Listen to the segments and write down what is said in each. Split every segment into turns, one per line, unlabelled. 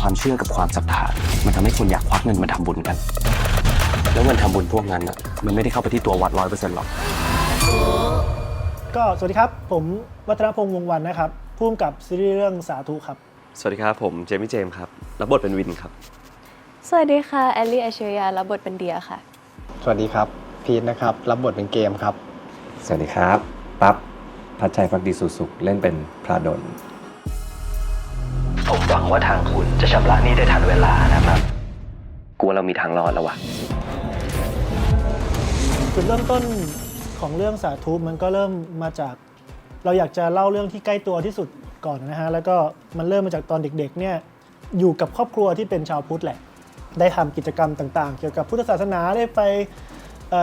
ความเชื่อกับความศรัทธา มันทำให้คนอยากควักเงินมาทำบุญกัน แล้วเงินทำบุญพวกนั้นอะมันไม่ได้เข้าไปที่ตัววัดร้อยเปอร์เซ็นต์หรอก
ก็สวัสดีครับ ผมวัฒนพงษ์วงศ์วันนะครับผู้กำกับซีรีส์เรื่องสาธุครับ
สวัสดีครับ ผมเจมี่เจมส์ครับรับบทเป็นวินครับ
สวัสดีค่ะ แอลลี่อชยารับบทเป็นเดียค่ะ
สวัสดีครับ พีทนะครับ รับบทเป็นเกมครับ
สวัสดีครับ ปั๊บพัชชัยพักดีสุสุขเล่นเป็นพระดล
ผมหวังว่าทางคุณจะชำระหนี้ได้ทันเวลานะครับกลัวเรามีทางรอดแล้ววะ
จุดเริ่มต้นของเรื่องสาธุมันก็เริ่มมาจาก เราอยากจะเล่าเรื่องที่ใกล้ตัวที่สุดก่อนนะฮะแล้วก็มันเริ่มมาจากตอนเด็กๆเนี่ยอยู่กับครอบครัวที่เป็นชาวพุทธแหละ ได้ทำกิจกรรมต่างๆ เกี่ยวกับพุทธศาสนาได้ไปเอ่อ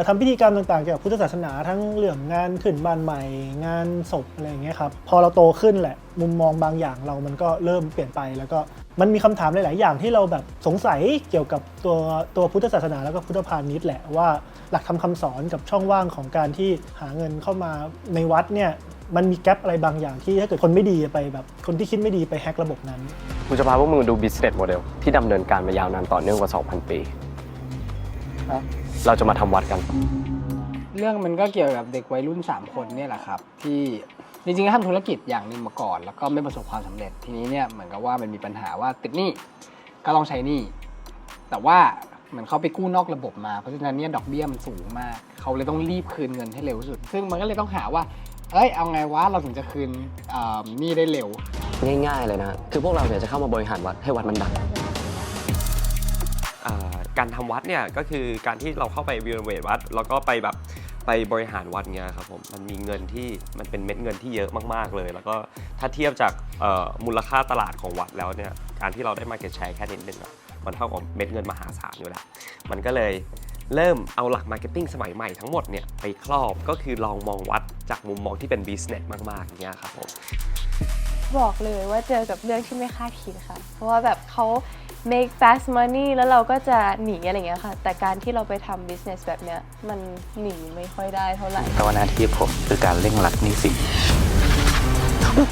ทำพิธีกรรมต่างๆเกี่ยวกับพุทธศาสนาทั้งเรื่องงานขึ้นบ้านใหม่ งานศพอะไรอย่างเงี้ยครับพอเราโตขึ้นแหละมุมมองบางอย่างเรามันก็เริ่มเปลี่ยนไปแล้วก็มันมีคำถามหลาย ๆ อย่างที่เราแบบสงสัยเกี่ยวกับตัวตัวพุทธศาสนาแล้วก็พุทธพาณิชย์แหละว่าหลักธรรมคำสอนกับช่องว่างของการที่หาเงินเข้ามาในวัดเนี่ยมันมีแกลบอะไรบางอย่างที่ถ้าเกิดคนไม่ดีไปแบบคนที่คิดไม่ดีไปแฮกระบบนั้น
กูจะพาพวกมึงมาดู business model ที่ดำเนินการมายาวนานต่อเนื่องกว่า 2,000 ปี เราจะมาทำวัดกัน
เรื่องมันก็เกี่ยวกับเด็กวัยรุ่น 3 คนเนี่ยแหละครับ ที่จริงๆก็ทำธุรกิจอย่างหนึ่งมาก่อน แล้วก็ไม่ประสบความสำเร็จทีนี้เนี่ยเหมือนกับว่ามันมีปัญหาว่าติดหนี้ก็ต้องใช้หนี้แต่ว่าเหมือนเขาไปกู้นอกระบบมา เพราะฉะนั้นเนี่ยดอกเบี้ยมันสูงมาก เขาเลยต้องรีบคืนเงินให้เร็วที่สุด ซึ่งมันก็เลยต้องหาว่า เอ้ยเอาไงวะเราถึงจะคืนอ่าหนี้ได้เร็ว
ง่ายๆเลยนะ คือพวกเราเนี่ยจะเข้ามาบริหารวัดให้วัดมันดัง
อ่า การทำวัดเนี่ยก็คือการที่เราเข้าไปรีโนเวทวัด แล้วก็ไปแบบไปบริหารวัดเนี่ยครับผมมันมีเงินที่มันเป็นเม็ดเงินที่เยอะมากๆเลย แล้วก็ถ้าเทียบจากมูลค่าตลาดของวัดแล้วเนี่ยการที่เราได้มาเก็ตแชร์แค่นิดนึงมันเท่ากับเม็ดเงินมหาศาลอยู่แล้วมันก็เลยเริ่มเอาหลักมาร์เก็ตติ้งสมัยใหม่ทั้งหมดเนี่ยไปครอบก็คือลองมองวัดจากมุมมองที่เป็นบิสเนสมากๆอย่างเงี้ยครับผม
บอกเลยว่าเจอกับเรื่องที่ไม่คาดคิดค่ะ เพราะว่าแบบเขา make fast money แล้วเราก็จะหนีอะไรอย่างเงี้ยค่ะ แต่การที่เราไปทำ business แบบเนี้ย มันหนีไม่ค่อยได้เท่าไหร่
แต่ว่าหน้าที่ผมคือการเร่งรัดหนี้สิน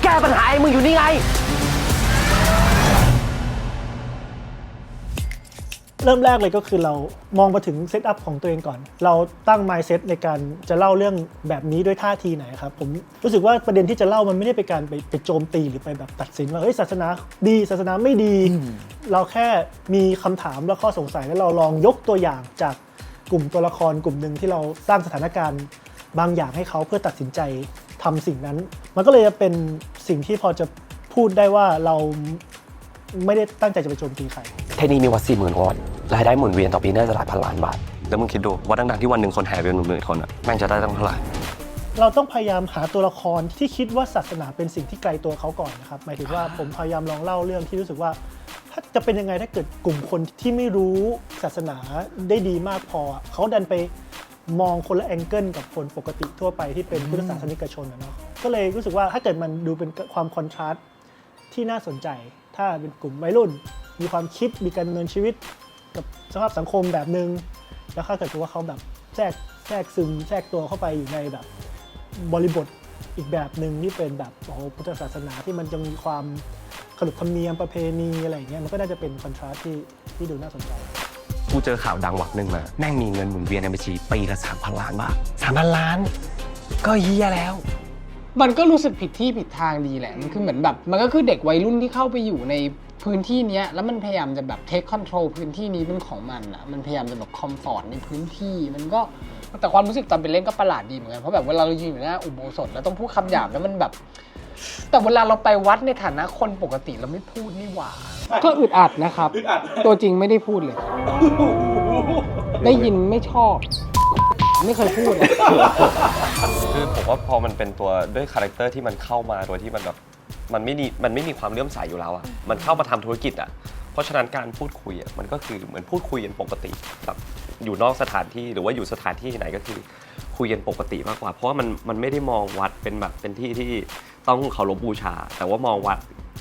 แก้ปัญหาไอ้มึงอยู่นี่ไง
เริ่มแรกเลยก็คือเรามองมาถึงเซตอัพของตัวเองก่อน เราตั้ง mindset ในการจะเล่าเรื่องแบบนี้ด้วยท่าทีไหนครับ ผมรู้สึกว่าประเด็นที่จะเล่ามันไม่ได้เป็นการไปไปโจมตีหรือไปแบบตัดสินว่าเฮ้ยศาสนาดีศาสนาไม่ดี เราแค่มีคำถามและข้อสงสัยแล้วเราลองยกตัวอย่างจากกลุ่มตัวละครกลุ่มหนึ่งที่เราสร้างสถานการณ์ บางอย่างให้เขาเพื่อตัดสินใจทำสิ่งนั้น มันก็เลยจะเป็นสิ่งที่พอจะพูดได้ว่าเราไม่ได้ตั้งใจจะไปโจมตีใคร
เทนี่มีวัดสี่หมื่นวัด รายได้หมุนเวียนต่อปีน่าจะหลายพันล้านบาท แล้วมึงคิดดูวัดดังๆที่วันหนึ่งคนแห่เป็นหมื่นๆคนอะแม่งจะได้ตั้งเท่าไหร่
เราต้องพยายามหาตัวละครที่คิดว่าศาสนาเป็นสิ่งที่ไกลตัวเขาก่อนนะครับหมายถึงว่าผมพยายามลองเล่าเรื่องที่รู้สึกว่า ถ้าจะเป็นยังไงถ้าเกิดกลุ่มคนที่ไม่รู้ศาสนาได้ดีมากพอ เขาดันไปมองคนละแองเกิลกับคนปกติทั่วไปที่เป็นพุทธศาสนิกชนนะเนาะก็เลยรู้สึกว่าถ้าเกิดมันดูเป็นความคอนทราสต์ที่น่าสนใจ ถ้าเป็นกลุ่มวัยรุ่น มีความคิดมีการดำเนินชีวิต กับสภาพสังคมแบบหนึง่งแล้วถ้าเกิดว่าเขาแบบแทรกแทรกซึมแทรกตัวเข้าไปอยู่ในแบบบริบทอีกแบบหนึ่งที่เป็นแบบโอ้โหพุทธศาสนาที่มันจะมีความขนบธรรมเนียมประเพณีอะไรอย่างเงี้ยมันก็น่าจะเป็นคอนทราสที่ที่ดูน่าสนใจ
กูเจอข่าวดังวัดหนึ่งมา แม่งมีเงินหมุนเวียนในบัญชีปีละสามพันล้านบาทสามพันล้าน ก็เฮียแล้ว
มันก็รู้สึกผิดที่ผิดทางดีแหละ มันคือเหมือนแบบ มันก็คือเด็กวัยรุ่นที่เข้าไปอยู่ใน พื้นที่เนี้ยแล้วมันพยายามจะแบบเทคคอนโทรลพื้นที่นี้เป็นของมันอะมันพยายามจะแบบคอมฟอร์ตในพื้นที่มันก็แต่ความรู้สึกตอนเป็นเล่นก็ประหลาดดีเหมือนกันเพราะแบบเวลาเรายืนอยู่หน้าอุโบสถแล้วต้องพูดคำหยาบแล้วมันแบบ แต่เวลาเราไปวัดในฐานะคนปกติเราไม่พูดนี่หว่า ก็อึดอัดนะครับตัวจริงไม่ได้พูดเลย ได้ยินไม่ชอบ ไม่เคยพูดอะ
คือผมว่าพอมันเป็นตัวด้วยคาแรคเตอร์ที่มันเข้ามาโดยที่มันแบบ มันไม่มีมันไม่มีความเลื่อมใสอยู่แล้วอะมันเข้ามาทำธุรกิจอะเพราะฉะนั้นการพูดคุยอะมันก็คือเหมือนพูดคุยกันปกติแบบอยู่นอกสถานที่หรือว่าอยู่สถานที่ไหนก็คือคุยกันปกติมากกว่า เพราะว่ามันมันไม่ได้มองวัดเป็นแบบเป็นที่ที่ต้องเคารพบูชา แต่ว่ามองวัด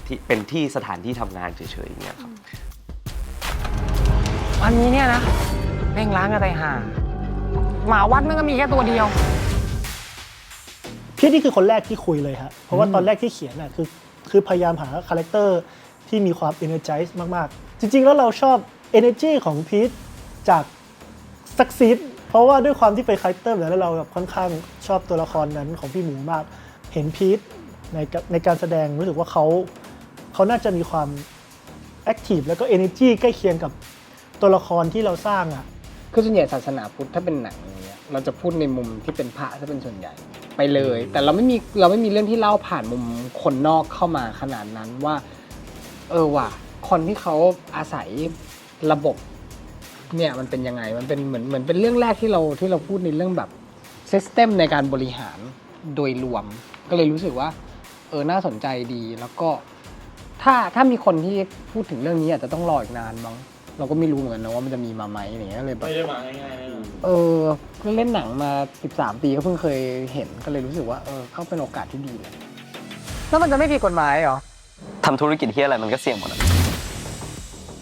ที่เป็นที่สถานที่ทำงานเฉยๆอย่างเงี้ยครับ
วันนี้เนี่ยนะเร่งล้างกันไปหาหมาวัดมันก็มีแค่ตัวเดียว
พี่นี่คือคนแรกที่คุยเลยฮะเพราะว่าตอนแรกที่เขียนอะคือ คือพยายามหาคาแรคเตอร์ที่มีความ energize มาก ๆ จริง ๆ แล้วเราชอบ energy ของพีทจากซักซีดเพราะว่าด้วยความที่เป็นคาแรคเตอร์แบบนั้นแล้วเราแบบค่อนข้างชอบตัวละครนั้นของพี่หมูมาก เห็นพีทในกในการแสดงรู้สึกว่าเขาเขาน่าจะมีความ active แล้วก็ energy ใกล้เคียงกับตัวละครที่เราสร้างอะ
คือส่วนใหญ่ศาสนาพุทธถ้าเป็นหนังอย่าง เราจะพูดในมุมที่เป็นพระถ้าเป็นส่วนใหญ่ไปเลย แต่เราไม่มีเราไม่มีเรื่องที่เล่าผ่านมุมคนนอกเข้ามาขนาดนั้นว่า เออว่ะคนที่เขาอาศัยระบบเนี่ยมันเป็นยังไงมันเป็นเหมือนเหมือนเป็นเรื่องแรกที่เราที่เราพูดในเรื่องแบบซิสเต็มในการบริหารโดยรวม ก็เลยรู้สึกว่า เออน่าสนใจดีแล้วก็ถ้าถ้ามีคนที่พูดถึงเรื่องนี้อาจจะต้องรออีกนานมั้ง เราก็ไม่รู้เหมือนกันนะว่ามันจะมีมาไหมอะไรเงี้ยก็เลยแบบ
ไม่ได้มาง่ายๆแน่นอน
เออเล่นหนังมา 13 ปีก็เพิ่งเคยเห็นก็เลยรู้สึกว่าเออเข้าเป็นโอกาสที่ดีเลย
แล้วมันจะไม่ผิดกฎหมายเหรอ
ทำธุรกิจที่อะไรมันก็เสี่ยงหมดอะ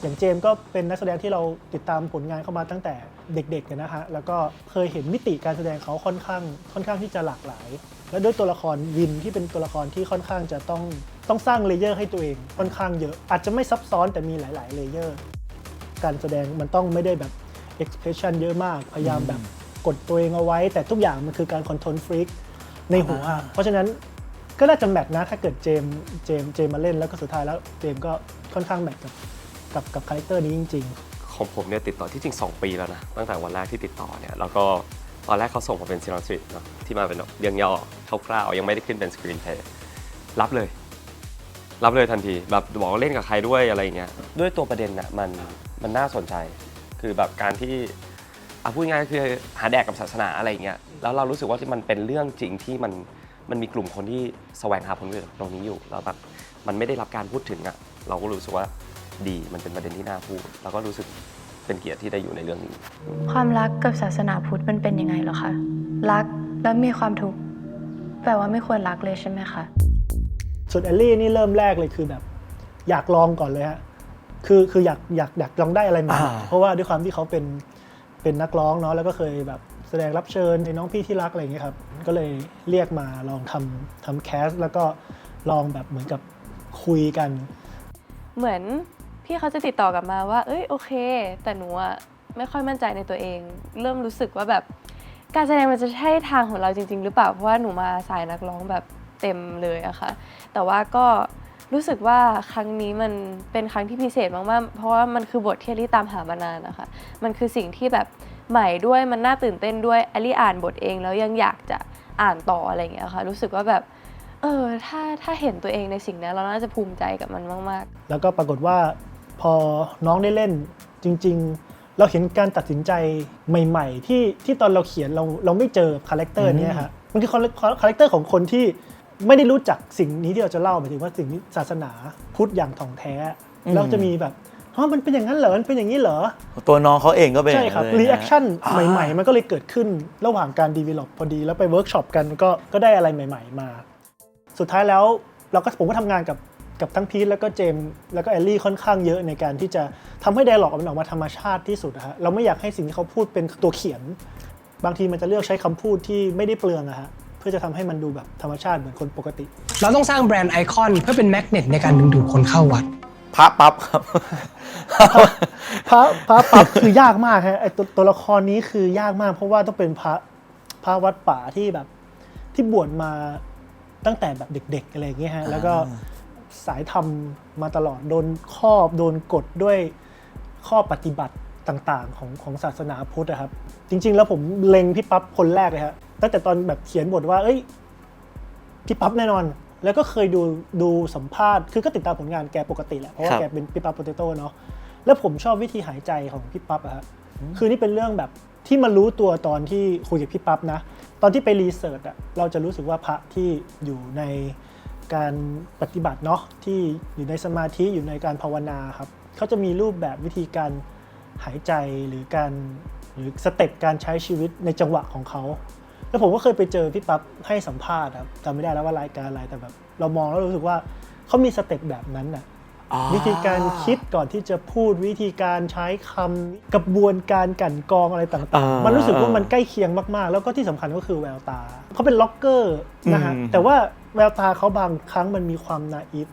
อย่างเจมส์ก็เป็นนักแสดงที่เราติดตามผลงานเข้ามาตั้งแต่เด็กๆนะฮะแล้วก็เคยเห็นมิติการแสดงเขาค่อนข้างค่อนข้างที่จะหลากหลาย และด้วยตัวละครวินที่เป็นตัวละครที่ค่อนข้างจะต้องต้องสร้างเลเยอร์ให้ตัวเองค่อนข้างเยอะ อาจจะไม่ซับซ้อนแต่มีหลาย ๆเลเยอร์ การแสดงมันต้องไม่ได้แบบ expression เยอะมาก พยายามแบบกดตัวเองเอาไว้ แต่ทุกอย่างมันคือการคอนโทรลฟรีกในหัว เพราะฉะนั้นก็น่าจะแมทนะถ้าเกิดเจมส์เจมส์เจมส์มาเล่นแล้วก็สุดท้ายแล้วเจมส์ก็ค่อนข้างแมทกับกับกับคาแรคเตอร์นี้จริงๆ
ของผมเนี่ยติดต่อที่จริง 2 ปีแล้วนะ ตั้งแต่วันแรกที่ติดต่อเนี่ยแล้วก็ตอนแรกเขาส่งมาเป็นซีนอสตรีเนาะที่มาเป็นแบบเรื่องย่อคร่าวๆยังไม่ได้ขึ้นเป็นสกรีนเพลย์รับเลย รับเลยทันที แบบบอกว่าเล่นกับใครด้วยอะไรอย่างเงี้ยด้วยตัวประเด็นน่ะมัน มันน่าสนใจ คือแบบการที่อะพูดง่ายๆคือหาแดกกับศาสนาอะไรอย่างเงี้ยแล้วเรารู้สึกว่าที่มันเป็นเรื่องจริงที่มันมันมีกลุ่มคนที่แสวงหาผลประโยชน์ตรงนี้อยู่แล้วแบบมันไม่ได้รับการพูดถึงอะเราก็รู้สึกว่าดีมันเป็นประเด็นที่น่าพูด แล้วก็รู้สึกเป็นเกียรติที่ได้อยู่ในเรื่องนี้
ความรักกับศาสนาพุทธมันเป็นยังไงเหรอคะรักแล้วมีความทุกข์แปลว่าไม่ควรรักเลยใช่ไหมคะ
ส่วนแอลลี่นี่เริ่มแรกเลยคือแบบ อยากลองก่อนเลยฮะ คือคืออยากอยากอยากลองได้อะไรใหม่ๆเพราะว่าด้วยความที่เขาเป็นเป็นนักร้องเนาะแล้วก็เคยแบบแสดงรับเชิญในน้องพี่ที่รักอะไรอย่างเงี้ยครับ ก็เลยเรียกมาลองทำทำแคสแล้วก็ลองแบบเหมือนกับคุยกัน
เหมือนพี่เขาจะติดต่อกลับมาว่า เอ้ยโอเค แต่หนูอะไม่ค่อยมั่นใจในตัวเอง เริ่มรู้สึกว่าแบบ การแสดงมันจะใช่ทางของเราจริง ๆ หรือเปล่า เพราะว่าหนูมาสายนักร้องแบบเต็มเลยอะค่ะ แต่ว่าก็ รู้สึกว่าครั้งนี้มันเป็นครั้งที่พิเศษมากๆ เพราะว่ามันคือบทที่อลี่ตามหามานานนะคะ มันคือสิ่งที่แบบใหม่ด้วยมันน่าตื่นเต้นด้วยอลี่อ่านบทเองแล้วยังอยากจะอ่านต่ออะไรอย่างเงี้ยค่ะ รู้สึกว่าแบบเออถ้าถ้าเห็นตัวเองในสิ่งนั้นเราน่าจะภูมิใจกับมันมาก ๆ
แล้วก็ปรากฏว่าพอน้องได้เล่นจริง ๆ เราเห็นการตัดสินใจใหม่ ๆ ที่ที่ตอนเราเขียนเราเราไม่เจอคาแรคเตอร์เนี้ยฮะมันคือคาแรคเตอร์ของคนที่ ไม่ได้รู้จักสิ่งนี้ที่เราจะเล่าหมายถึงว่าสิ่งนี้ศาสนาพุทธอย่างถ่องแท้ แล้วจะมีแบบอ๋อมันเป็นอย่างนั้นเหรอมันเป็นอย่างนี้เหรอ
ตัวน้องเขาเองก็เป็น
ใช่ครับ
อย่างนั้น
รี
เลยนะ
แอคชั่นใหม่ ๆ มันก็เลยเกิดขึ้นระหว่างการดีเวล็อปพอดีแล้วไปเวิร์กช็อปกันก็ก็ได้อะไรใหม่ ๆ มา สุดท้ายแล้วเราก็ผมก็ทำงานกับกับทั้งพีทแล้วก็เจมส์แล้วก็แอลลี่ค่อนข้างเยอะในการที่จะทำให้ไดร์ล็อกมันออกมาธรรมชาติที่สุดนะฮะเราไม่อยากให้สิ่งที่เขาพูดเป็นตัวเขียน บางทีมันจะเลือกใช้คำพูดที่ไม่ได้เปลืองอะฮะ เพื่อจะทำให้มันดูแบบธรรมชาติเหมือนคนปกติ
เราต้องสร้างแบรนด์ไอคอนเพื่อเป็นแมกเนตในการดึงดูดคนเข้าวัด
พระปั๊บครับ
พระพระปั๊บคือยากมากฮะไอตัวตัวละครนี้คือยากมาก เพราะว่าต้องเป็นพระพระวัดป่าที่แบบ ที่บวชมาตั้งแต่แบบเด็ก ๆ อะไรอย่างเงี้ยฮะแล้วก็สายธรรมมาตลอดโดนครอบโดนกดด้วยข้อปฏิบัติต่างๆ ของของศาสนาพุทธอะครับ จริง ๆ แล้วผมเล็งพี่ปั๊บคนแรกเลยฮะ ตั้งแต่ตอนแบบเขียนบทว่า เอ้ยพี่ปั๊บแน่นอน แล้วก็เคยดูดูสัมภาษณ์คือก็ติดตามผลงานแกปกติแหละเพราะว่า
ครับ
แกเป็นพี่ปั๊บโปเตโต้เนาะแล้วผมชอบวิธีหายใจของพี่ปั๊บอะฮะคือนี่เป็นเรื่องแบบที่มารู้ตัวตอนที่คุยกับพี่ปั๊บนะ ตอนที่ไปรีเสิร์ชอะเราจะรู้สึกว่าพระที่อยู่ในการปฏิบัติเนาะที่อยู่ในสมาธิอยู่ในการภาวนาครับเขาจะมีรูปแบบวิธีการหายใจหรือการหรือสเต็ปการใช้ชีวิตในจังหวะของเขา แล้วผมก็เคยไปเจอพี่ปั๊บให้สัมภาษณ์ครับจำไม่ได้แล้วว่ารายการอะไรแต่แบบ เรามองแล้วรู้สึกว่าเขามีสเต็ปแบบนั้นน่ะ
อ๋อ
วิธีการคิดก่อนที่จะพูดวิธีการใช้คำกระบวนการกลั่นกรองอะไรต่าง
อ่า
ๆมันรู้สึกว่ามันใกล้เคียงมากๆ แล้วก็ที่สำคัญก็คือแววตาเขาเป็นล็อกเกอร์นะฮะ
อืม
แต่ว่าแววตาเขาบางครั้งมันมีความนาอิฟ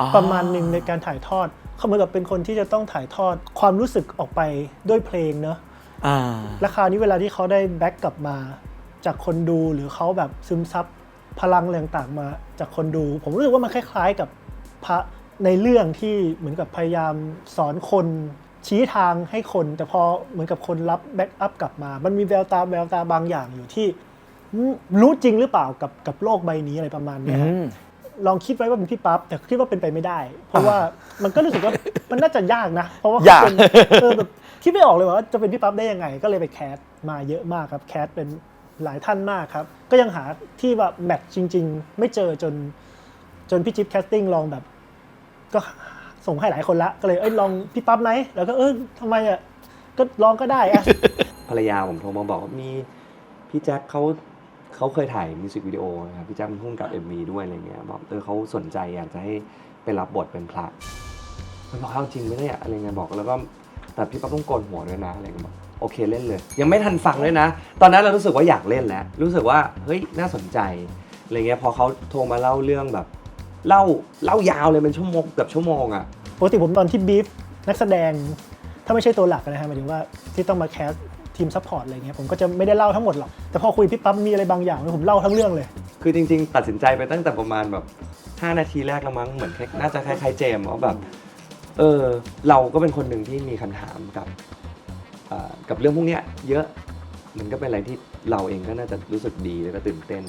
อ๋อ
ประมาณหนึ่งในการถ่ายทอดเขาเหมือนกับเป็นคนที่จะต้องถ่ายทอดความรู้สึกออกไปด้วยเพลงเนอะ
อ่า
และคราวนี้เวลาที่เขาได้แบ็กกลับมา จากคนดูหรือเขาแบบซึมซับพลังอะไรต่างๆมาจากคนดู ผมรู้สึกว่ามันคล้ายๆกับพระในเรื่องที่เหมือนกับพยายามสอนคนชี้ทางให้คน แต่พอเหมือนกับคนรับแบ็กอัพกลับมา มันมีแววตาแววตาบางอย่างอยู่ที่อืมรู้จริงหรือเปล่ากับกับโลกใบนี้อะไรประมาณเนี้ยฮะลองคิดไว้ว่าเป็นพี่ปั๊บแต่คิดว่าเป็นไปไม่ได้ เพราะว่ามันก็รู้สึกว่ามันน่าจะยากนะ เพราะว่าเขา
ยาก
เป็นเออแบบคิดไม่ออกเลยว่าจะเป็นพี่ปั๊บได้ยังไง ก็เลยไปแคสมาเยอะมากครับแคสเป็น หลายท่านมากครับ ก็ยังหาที่แบบแมทจริง ๆ ไม่เจอจนจนพี่จิ๊บแคสติ้งลองแบบ ก็ส่งให้หลายคนละ ก็เลยเอ้ยลองพี่ปั๊บไหมแล้วก็เออทำไมอะก็ลองก็ได้อะ
ภรรยาผมโทรมาบอกว่ามีพี่แจ็คเขาเขาเคยถ่ายมิวสิกวิดีโอนะครับพี่แจ็คเป็นผู้กำกับ MV ด้วยอะไรเงี้ยบอกเออเขาสนใจอยากจะให้ไปรับบทเป็นพระมันบอกเอาจริงไหมเนี่ยอะไรเงี้ยบอกแล้วก็แต่พี่ปั๊บต้องโกนหัวด้วยนะอะไรเงี้ยบอก โอเคเล่นเลย ยังไม่ทันฟังเลยนะ ตอนนั้นเรารู้สึกว่าอยากเล่นแล้ว รู้สึกว่าเฮ้ยน่าสนใจอะไรเงี้ยพอเขาโทรมาเล่าเรื่องแบบเล่าเล่ายาวเลยเป็นชั่วโมงเกือบชั่วโมงอะ
ปกติผมตอนที่บีฟนักแสดง ถ้าไม่ใช่ตัวหลักนะฮะหมายถึงว่าที่ต้องมาแคสทีมซัพพอร์ตอะไรเงี้ยผมก็จะไม่ได้เล่าทั้งหมดหรอก แต่พอคุยพี่ปั๊บมีอะไรบางอย่างผมเล่าทั้งเรื่องเลย
คือจริง ๆ ตัดสินใจไปตั้งแต่ประมาณแบบ 5 นาทีแรกแล้วมั้งเหมือนคล้ายน่าจะคล้ายๆเจมส์ว่าแบบเออเราก็เป็นคนหนึ่งที่มีคำถามกับเอ่อ กับเรื่องพวกนี้เยอะมันก็เป็นอะไรที่เราเองก็น่าจะรู้สึกดีแล้วก็ตื่นเต้น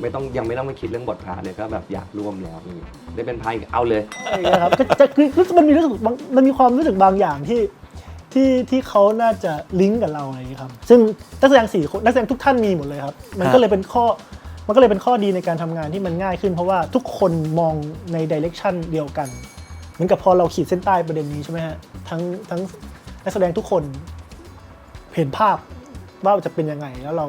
ไม่ต้องยังไม่ต้องไปคิดเรื่องบทพระเลยก็แบบอยากร่วมแล้วนี่ได้เป็นพายเอาเลย
อะไรอย่างเงี้ยครับก็จะคือคือมันมีรู้สึกบางมันมีความรู้สึกบางอย่างที่ที่ที่เขาน่าจะลิงก์กับเราอะไรอย่างเงี้ยครับ ซึ่งนักแสดงสี่คนนักแสดงทุกท่านมีหมดเลยครับ มันก็เลยเป็นข้อ มันก็เลยเป็นข้อดีในการทำงานที่มันง่ายขึ้น เพราะว่าทุกคนมองในดิเรกชันเดียวกัน เหมือนกับพอเราขีดเส้นใต้ประเด็นนี้ใช่ไหมฮะ ทั้งทั้งนักแสดงทุกคน เห็นภาพว่าจะเป็นยังไง แล้วเรา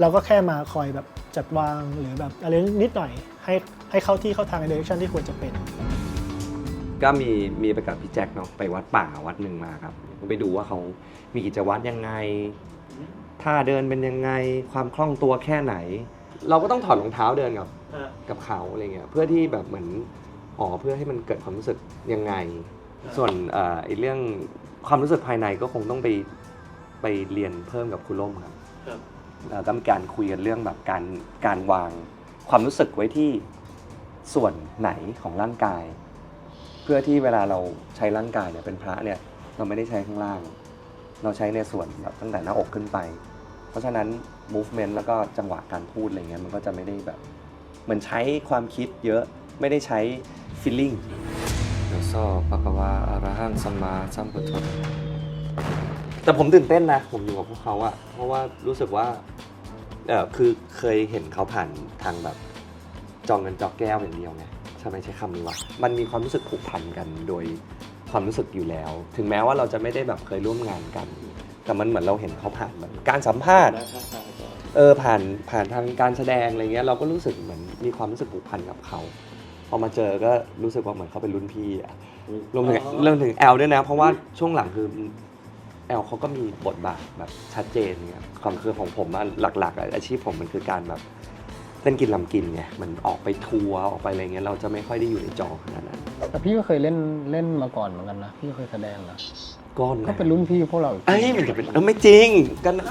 เราก็แค่มาคอยแบบจัดวางหรือแบบอะไรนิดหน่อย ให้ให้เข้าที่เข้าทางในดิเรกชันที่ควรจะเป็น
ก็มีมีไปกับพี่แจ็คเนาะไปวัดป่าวัดหนึ่งมาครับไปดูว่าเขามีกิจวัตรยังไงท่าเดินเป็นยังไงความคล่องตัวแค่ไหน เราก็ต้องถอดรองเท้าเดินกับกับเขาอะไรเงี้ยเพื่อที่แบบเหมือนอ๋อเพื่อให้มันเกิดความรู้สึกยังไง ส่วนเอ่อไอ้เรื่องความรู้สึกภายในก็คงต้องไป ไปเรียนเพิ่มกับคุณล่มครับแล้วก็มีการคุยกันเรื่องแบบการการวางความรู้สึกไว้ที่ส่วนไหนของร่างกาย เพื่อที่เวลาเราใช้ร่างกายเนี่ยเป็นพระเนี่ยเราไม่ได้ใช้ข้างล่าง เราใช้ในส่วนแบบตั้งแต่หน้าอกขึ้นไป เพราะฉะนั้น movement แล้วก็จังหวะการพูดอะไรเงี้ยมันก็จะไม่ได้แบบเหมือนใช้ความคิดเยอะไม่ได้ใช้ feeling เดี๋ยวซอปะกวาอารหังสัมมาสัมพุทโธ แต่ผมตื่นเต้นนะผมอยู่กับพวกเขาอะเพราะว่ารู้สึกว่าเออคือเคยเห็นเขาผ่านทางแบบ จองเงินจอกแก้วอย่างเดียวไงทำไมใช้คำนี้วะมันมีความรู้สึกผูกพันกันโดยความรู้สึกอยู่แล้ว ถึงแม้ว่าเราจะไม่ได้แบบเคยร่วมงานกัน แต่มันเหมือนเราเห็นเขาผ่านแบบการสัมภาษณ์ เออผ่านผ่านทางการแสดงอะไรเงี้ยเราก็รู้สึกเหมือนมีความรู้สึกผูกพันกับเขาพอมาเจอก็รู้สึกว่าเหมือนเขาเป็นรุ่นพี่อะรวมถึงเรื่องถึงแอลด้วยนะ เพราะว่าช่วงหลังคือ แอลเขาก็มีบทบาทแบบชัดเจนเนี่ยความคือของผมอะหลักๆอะอาชีพผมมันคือการแบบเล่นกินลำกินไงมันออกไปทัวร์ออกไปอะไรเงี้ยเราจะไม่ค่อยได้อยู่ในจอขนาดนั้น
แต่พี่ก็เคยเล่นเล่นมาก่อนเหมือนกันนะ พี่ก็เคยแสดงนะ
ก้อน
ก็เป็นรุ่นพี่พวกเราอีก
เอ้ยมันจะเป็นเออไม่จริงก็นา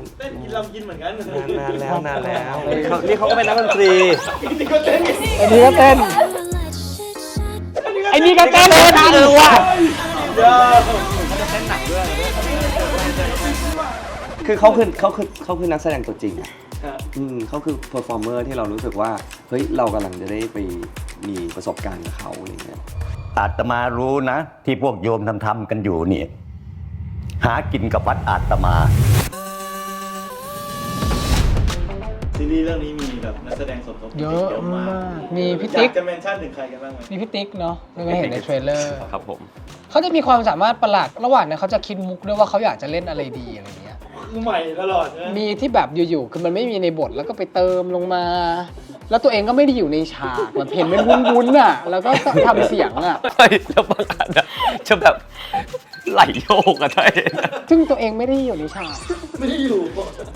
น
เต้นกินลำกินเหมือนกัน
นานแล้วนานแล้วนี่เขานี่เขาก็เป็นนักดนตรี
อันนี้ก็เต้นไอ้นี่ก็เต้นเออว่ะ
คือเขาคือเขาคือเขาคือนักแสดงตัวจริงอะอืมเขาคือเพอร์ฟอร์เมอร์ที่เรารู้สึกว่า เฮ้ย เรากำลังจะได้ไปมีประสบการณ์กับเขาอะไรเงี้ย
อาตมารู้นะ ที่พวกโยมทำทำๆกันอยู่เนี่ยหากินกับวัดอาตมา
ซีรีส์เรื่องนี้มีแบบนักแสดงสมทบ
เยอะมากมีพี่ติ๊ก
อยาจะเมนชั่นถึงใครกันบ้างไหม
มีพี่ติ๊กเนาะเราก็เห็นในเทรลเลอร์
ครับผม
เขาจะมีความสามารถประหลาด ระหว่างนั้นเขาจะคิดมุกด้วยว่าเขาอยากจะเล่นอะไรดีอะไรเงี้ย
ใหม่ตลอดนะ
มีที่แบบอยู่ๆ คือมันไม่มีในบทแล้วก็ไปเติมลงมา แล้วตัวเองก็ไม่ได้อยู่ในฉากแบบเห็นเป็นวุ้นๆอะ แล้วก็ทำเสียงอะ
ใช่แล้วบางอันอะจะแบบไหลโยกอะใช่
ซึ่งตัวเองไม่ได้อยู่ในฉากไม่ได้อยู่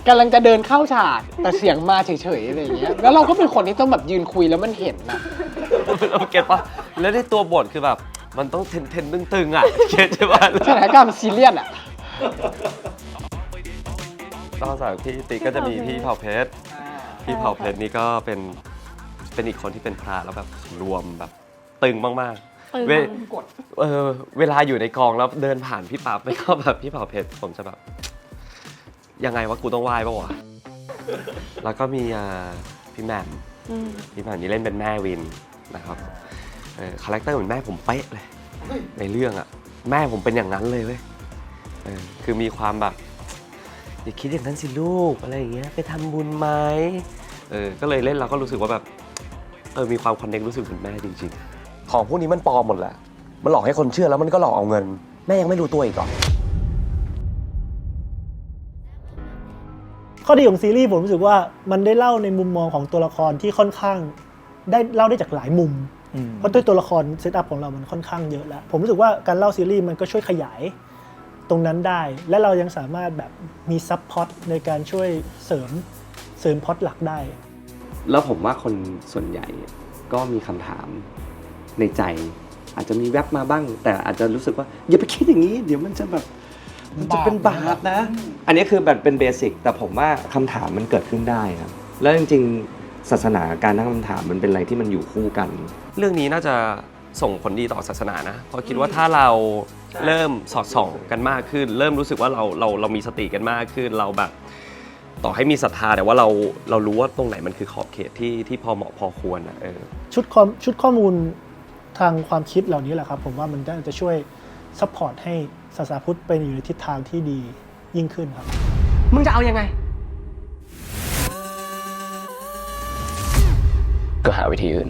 กำลังจะเดินเข้าฉากแต่เสียงมาเฉยๆอะไรอย่างเงี้ย แล้วเราก็เป็นคนที่ต้องแบบยืนคุยแล้วมันเห็นนะ
เราเก็ตปะแล้วในตัวบทคือแบบ มันต้องเทนเทนๆตึงๆอะเก็ตใช่ปะ
สถานการณ์มันซีเรียสอะ
นอกจากพี่ติ๊กก็จะมีพี่เผาเพชรพี่เผาเพชรนี่ก็เป็นเป็นอีกคนที่เป็นพระแล้วแบบรวมแบบตึงมากๆเวเออเวลาอยู่ในกองแล้วเดินผ่านพี่ปั๊บไม่เข้าแบบพี่เผาเพชรผมจะแบบ ยังไงวะกูต้องไหว้ปะวะแล้วก็มีอ่าพี่แหม่ม
อืม
พี่แหม่มนี่เล่นเป็นแม่วินนะครับเออคาแรคเตอร์เหมือนแม่ผมเป๊ะเลย ในเรื่องอะแม่ผมเป็นอย่างนั้นเลยเว้ยเออคือมีความแบบ อย่าคิดอย่างนั้นสิลูกอะไรอย่างเงี้ยไปทำบุญไหมเออก็เลยเล่นเราก็รู้สึกว่าแบบเออมีความคอนเนครู้สึกเหมือนแม่จริง
ของพวกนี้มันปลอมหมดแหละ มันหลอกให้คนเชื่อแล้วมันก็หลอกเอาเงิน แม่ยังไม่รู้ตัวอีกเหรอ
ข้อดีของซีรีส์ผมรู้สึกว่ามันได้เล่าในมุมมองของตัวละครที่ค่อนข้าง ได้เล่าได้จากหลายมุม เพราะด้วยตัวละครเซตอัพของเรามันค่อนข้างเยอะแล้ว ผมรู้สึกว่าการเล่าซีรีส์มันก็ช่วยขยาย ตรงนั้นได้ และเรายังสามารถแบบมีซับพล็อตในการช่วยเสริมเสริมพล็อตหลักได้
แล้วผมว่าคนส่วนใหญ่ก็มีคำถามในใจ อาจจะมีแวบมาบ้าง แต่อาจจะรู้สึกว่า อย่าไปคิดอย่างนี้ เดี๋ยวมันจะแบบมันจะเป็นบาปนะ อันนี้คือแบบเป็นเบสิกแต่ผมว่าคำถามมันเกิดขึ้นได้ครับแล้วจริงๆศาสนาการตั้งคำถามมันเป็นอะไรที่มันอยู่คู่กัน
ๆเรื่องนี้น่าจะ ส่งผลดีต่อศาสนานะเพราะคิดว่าถ้าเราเริ่มสอดส่องกันมากขึ้น เริ่มรู้สึกว่าเราเราเรามีสติกันมากขึ้นเราแบบ ต่อให้มีศรัทธาแต่ว่าเราเรารู้ว่าตรงไหนมันคือขอบเขตที่ที่พอเหมาะพอควรอะเออ
ชุดความชุดข้อมูลทางความคิดเหล่านี้แหละครับ ผมว่ามันน่าจะช่วยซัพพอร์ตให้ศาสนาพุทธไปอยู่ในทิศทางที่ดียิ่งขึ้นครับ
มึงจะเอายังไง
ก็หาวิธีอื่น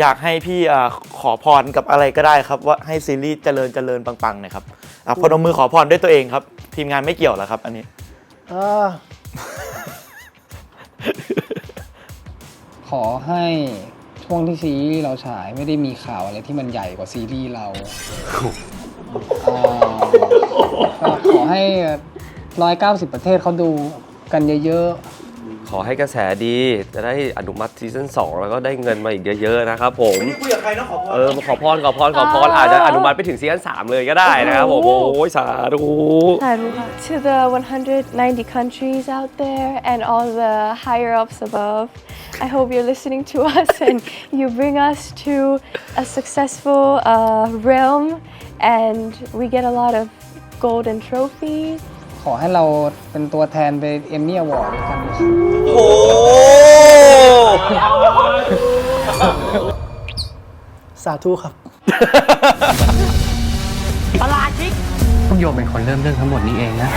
อยากให้พี่อ่าขอพรกับอะไรก็ได้ครับ ว่าให้ซีรีส์เจริญเจริญปังๆหน่อยครับอะพนมมือขอพรด้วยตัวเองครับ ทีมงานไม่เกี่ยวหรอครับ อันนี้
อ่า
ขอให้ช่วงที่ซีรีส์เราฉายไม่ได้มีข่าวอะไรที่มันใหญ่กว่าซีรีส์เราอ่าก็ขอให้ร้อยเก้าสิบประเทศเขาดูกันเยอะ
ข อให้กระแสดี จะได้อนุมัติซีซั่น2แล้วก็ได้เงินมาอีกเยอะๆนะครับผม
คุยกับใครนะขอพร
เออมาขอพรขอพรขอพรอาจจะอนุมัติไปถึงซีซั่น3เลยก็ได้นะครับผม โอ้ยสาธุ
To the 190 countries out there and all the higher ups above, I hope you're listening to us and you bring us to a successful uh, realm and we get a lot of golden trophies.
ๆขอให้เราเป็นตัวแทนไปเอมมี่อวอร์ดกันนะครับ
โอ้
สาธุครับ
พวกโยมเป็นคนเริ่มเรื่องทั้งหมดนี้เองนะ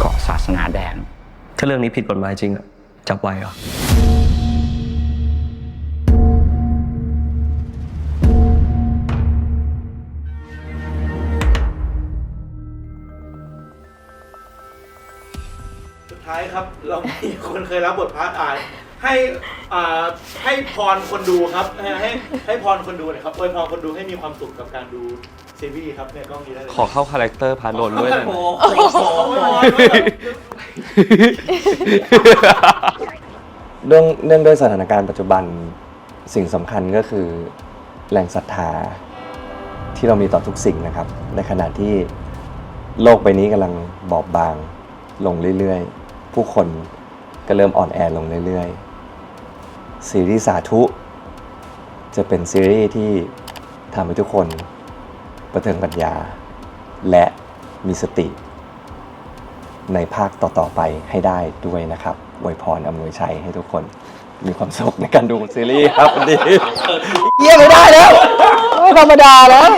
ขอศาสนาแดง ถ้าเรื่องนี้ผิดกฎหมายจริงอะจับไว้เหรอ
ท้ายครับ เรามีคนเคยรับบทพระอ่านให้อ่าให้พรคนดูครับ ให้ให้ให้พรคนดูหน่อยครับอวยพรคนดูให้มีความสุขกับการดูซีรีส์ครับเนี่ยกล้องนี้ได้เลย
ขอเข้าคาแรคเตอร์พานนท์ด้วยนะ
โอ้โห
เรื่องเนื่องด้วยสถานการณ์ปัจจุบันสิ่งสำคัญก็คือแรงศรัทธาที่เรามีต่อทุกสิ่งนะครับ ในขณะที่โลกใบนี้กำลังบอบบางลงเรื่อยๆ ผู้คนก็เริ่มอ่อนแอลงเรื่อยๆ ซีรีส์สาธุ จะเป็นซีรีส์ที่ทำให้ทุกคนประเทิงปัญญา และมีสติ ในภาคต่อๆไปให้ได้ด้วยนะครับอวยพรอำนวยชัยให้ทุกคนมีความสุขในการดูซีรีส์ครับวันนี้เยี่ยมไม่ได้แล้ว
ไม่ธรรมดาแล้ว